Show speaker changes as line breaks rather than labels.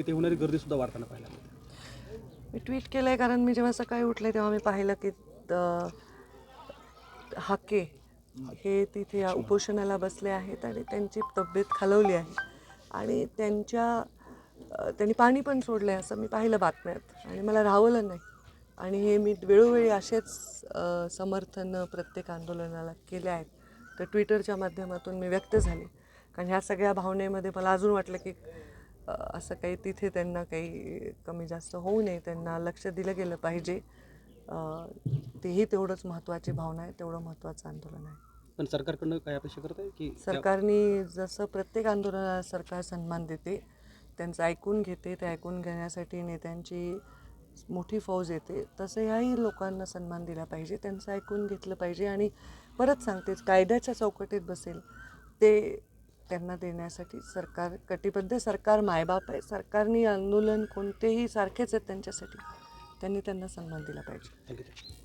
तिथे होणारी गर्दीसुद्धा वाढताना पाहायला मिळते.
मी ट्विट केलं आहे कारण मी जेव्हा सकाळी उठले तेव्हा मी पाहिलं की अ, हाके हे तिथे या उपोषणाला बसले आहेत आणि त्यांची तब्येत खालवली आहे. आणि त्यांच्या अ, त्यांनी पाणी पण सोडलं आहे असं मी पाहिलं बातम्यात. आणि मला राहवलं नाही. आणि हे मी वेळोवेळी असेच अ, समर्थन प्रत्येक आंदोलनाला केले आहेत. तर ट्विटरच्या माध्यमातून मी व्यक्त झाले. कारण ह्या सगळ्या भावनेमध्ये मला अजून वाटलं की असं काही तिथे त्यांना काही कमी जास्त होऊ नये त्यांना लक्ष दिलं गेलं पाहिजे. तेही तेवढंच महत्त्वाची भावना आहे तेवढं महत्त्वाचं आंदोलन आहे.
पण सरकारकडनं काय अपेक्षा करत आहे की
सरकारने जसं प्रत्येक आंदोलनाला सरकार सन्मान देते त्यांचं ऐकून घेते ते ऐकून घेण्यासाठी नेत्यांची मोठी फौज येते तसं ह्याही लोकांना सन्मान दिला पाहिजे त्यांचं ऐकून घेतलं पाहिजे आणि परत सांगतेच कायद्याच्या चौकटीत बसेल ते त्यांना देण्यासाठी सरकार कटिबद्ध सरकार मायबाप आहे. सरकारनी आंदोलन कोणतेही सारखेच आहेत त्यांच्यासाठी त्यांनी त्यांना सन्मान दिला पाहिजे.